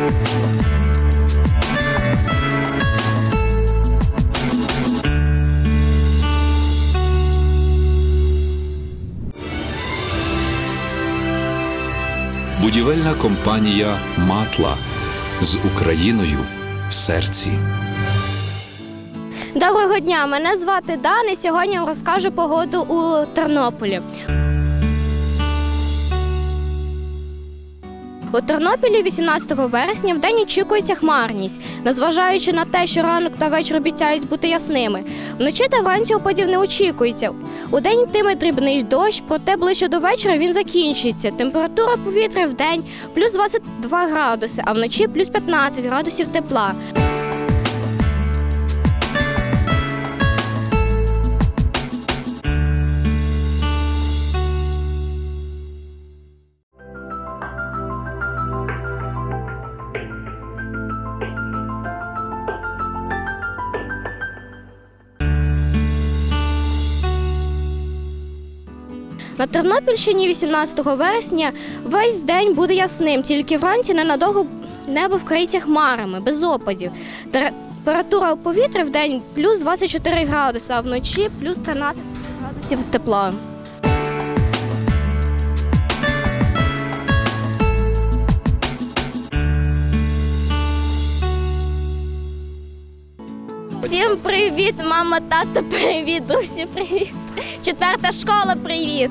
Будівельна компанія Матла з Україною в серці. Доброго дня! Мене звати Дан і сьогодні я вам розкажу погоду у Тернополі. У Тернополі 18 вересня в день очікується хмарність, незважаючи на те, що ранок та вечір обіцяють бути ясними. Вночі та вранці опадів не очікується. У день йтиме дрібний дощ, проте ближче до вечора він закінчиться. Температура повітря в день плюс 22 градуси, а вночі плюс 15 градусів тепла. На Тернопільщині 18 вересня весь день буде ясним, тільки вранці ненадовго небо вкриється хмарами, без опадів. Температура повітря в день плюс 24 градуси, а вночі плюс 13 градусів тепла. Всім привіт, мама, тато, привіт, друзі, привіт. Четверта школа, привіт.